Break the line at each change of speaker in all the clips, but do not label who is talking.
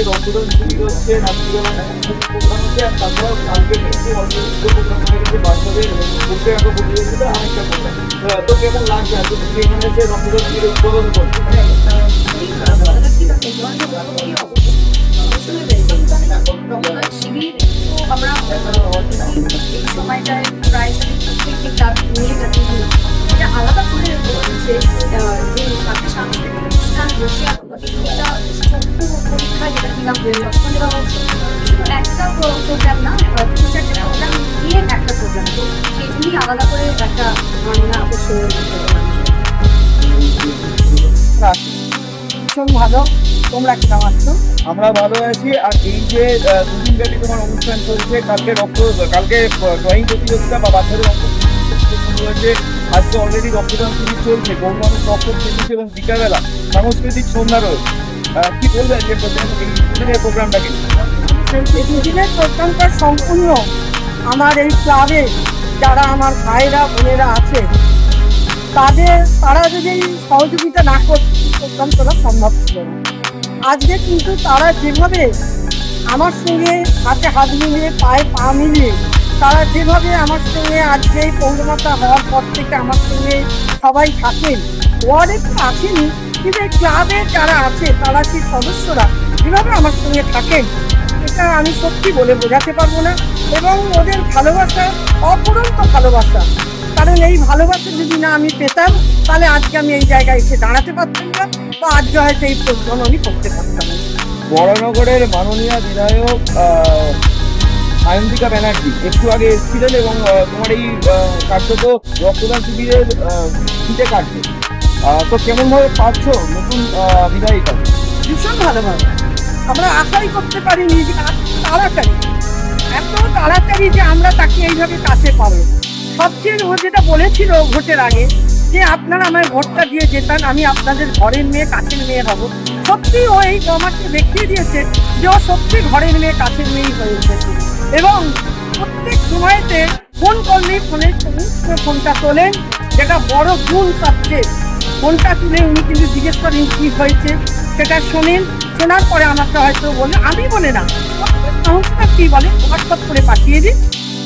রক্তদান শিবির হচ্ছে রাত্রিবেলা প্রোগ্রাম হচ্ছে আর তারপর কালকে আর প্রোগ্রাম তো কেমন লাগছে? আজকে তুমি এখানে এসে রক্তদান শিবির উদ্বোধন করছ।
আমরা এই সময়টায় প্রায় প্রত্যেকটি ক্লাব যাচ্ছি এটা আলাদা করে বলছে যে সাংস্কৃতিক অনুষ্ঠান বসে পরীক্ষা যেটা দেওয়া হচ্ছে শুধু একটা প্রোগ্রাম না দু চারটে প্রোগ্রাম দিয়ে একটা প্রোগ্রাম তো আলাদা করে একটা আমরা অবশ্যই
ভীষণ ভালো। তোমরা কেমন আছো?
আমরা ভালো আছি আর এই যে দুদিন ব্যাপী তোমার অনুষ্ঠান চলছে কালকে রক্ত কালকে ড্রয়িং প্রতিযোগিতা বা বাচ্চাদের অঙ্ক শুরু হয়েছে। আজকে অলরেডি রক্তদান শিবির চলছে গৌরমানুষ রক্ত চলছে এবং বিকালবেলা সাংস্কৃতিক সন্ধ্যা রয়েছে। কি বলবেন যে
প্রোগ্রামটা সম্পূর্ণ আমার এই ক্লাবে যারা আমার ভাইরা, বোনেরা আছে, তাদের, তারা যদি সহযোগিতা না করত প্রোগ্রাম করা সম্ভব ছিল আজকে কিন্তু তারা যেভাবে আমার সঙ্গে হাতে হাত মিলিয়ে, পায়ে পা মিলিয়ে, তারা যেভাবে আমার সঙ্গে আজকে এই পৌরমাতা হওয়ার পর থেকে আমার সঙ্গে সবাই থাকেন ওয়ার্ডে তো আসেনি কিন্তু এই ক্লাবের যারা আছে তারা সেই সদস্যরা কীভাবে আমার সঙ্গে থাকেন এটা আমি সত্যি বলে বোঝাতে পারব না। এবং ওদের ভালোবাসা অপরন্ত ভালোবাসা। কারণ এই ভালোবাসা যদি না আমি পেতাম তাহলে আজকে আমি এই জায়গায় এসে দাঁড়াতে পারতাম না বা আজকে হয়তো এই প্রোগ্রাম আমি করতে পারতাম না।
বড়নগরের মাননীয় বিধায়ক আহ, সায়ন্তিকা ব্যানার্জি একটু আগে এসেছিলেন এবং তোমার এই কার্যত রক্তদান শিবিরের দিতে কাটছে তো কেমন ভাবে পাচ্ছ নতুন বিধায়িকা
ভীষণ ভালোভাবে আমরা আশাই করতে পারিনি যে তাড়াতাড়ি, এত তাড়াতাড়ি যে আমরা তাকে এইভাবে কাছে পাবো। সবচেয়ে ও যেটা বলেছিল ভোটের আগে, যে আপনারা আমায় ভোটটা দিয়ে যেতান, আমি আপনাদের ঘরের মেয়ে, কাছের মেয়ে হব। সত্যি ও এই আমাকে দেখিয়ে দিয়েছে যে ও সত্যি ঘরের মেয়ে, কাছের মেয়েই হয়ে উঠেছে এবং প্রত্যেক সময়তে ফোন করলেই ফোনে ফোনটা তোলেন, যেটা বড় গুণ সবচেয়ে। ফোনটা তুলে উনি কিন্তু জিজ্ঞেস করেন, কি হয়েছে? সেটা শোনেন। শোনার পরে আমাকে হয়তো বলে আমি বলে না। সংস্থা কি বলে? হোয়াটসঅ্যাপ করে পাঠিয়ে দিন।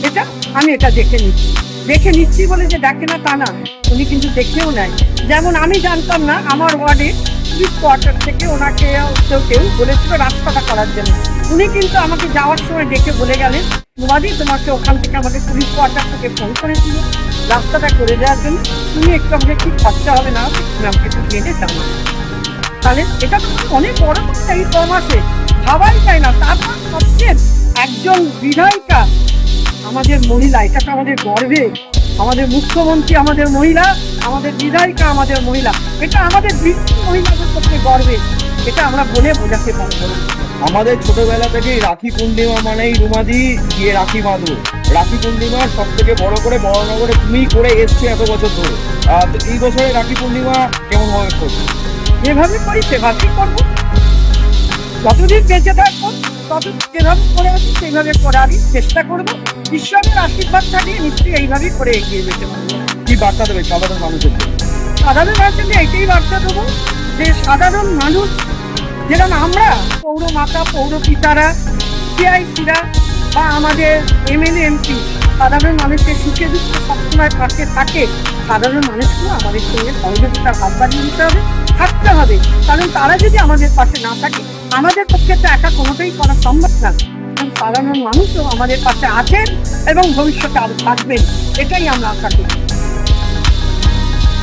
এটা আমি এটা দেখে নিচ্ছি। দেখে নিচ্ছি বলে যে দেখে না তা না, উনি কিন্তু দেখেও নেয় যেমন আমি জানতাম না, আমার ওয়ার্ডে পুলিশ কোয়ার্টার থেকে ওনাকে কেউ কেউ বলেছিল রাস্তাটা করার জন্য। উনি কিন্তু আমাকে যাওয়ার সময় ডেকে বলে গেলেন মুবাদি তোমাকে ওখান থেকে আমাকে পুলিশ কোয়ার্টার থেকে ফোন করেছিল। রাস্তাটা করে দেওয়ার জন্য তুমি একটু আমাকে কি খরচা হবে না তুমি আমাকে একটু জেনে জানো তাহলে এটা তো অনেক বড় কথা এই কম আছে। ভাবাই যায় না। তারপর সবচেয়ে একজন বিধায়িকা, আমাদের মহিলা, এটা তো আমাদের গর্বে। আমাদের মুখ্যমন্ত্রী আমাদের মহিলা, আমাদের বিধায়িকা আমাদের মহিলা। এটা আমাদের মহিলাদের পক্ষে গর্বে। এটা আমরা বলে বোঝাতে পারব না।
আমাদের ছোটবেলা থেকেই রাখি পূর্ণিমা মানেই রুমাদি গিয়ে রাখি বাঁধো রাখি পূর্ণিমা সব থেকে বড় করে বড়নগরে তুমি করে এসছো এত বছর ধরে। এই বছরে রাখি পূর্ণিমা কেমন ভাবে করছ
যেভাবে করি সেভাবেই করব। যতদিন বেঁচে থাকব তত যেভাবে করে আছি সেইভাবে করারই চেষ্টা করব। ঈশ্বরের আশীর্বাদ থাকলে নিশ্চয়ই এইভাবেই করে এগিয়ে যেতে পারব।
কি বার্তা দেবে সাধারণ মানুষের
সাধারণ মানুষকে এইটাই বার্তা দেবো যে সাধারণ মানুষ যেরকম আমরা পৌর মাতা, পৌর পিতারা সিআইসিরা বা আমাদের এমএলএ এমপি সাধারণ মানুষের সুখে দুঃখে সবসময় পাশে থাকে, সাধারণ মানুষকেও আমাদের সঙ্গে সহযোগিতার হাত বাড়িয়ে দিতে হবে, থাকতে হবে। কারণ তারা যদি আমাদের পাশে না থাকে, আমাদের পক্ষে তো একা কোনোটাই করা সম্ভব না। সাধারণ মানুষও আমাদের পাশে আছেন এবং ভবিষ্যতে আরও থাকবেন, এটাই আমরা আশা করি।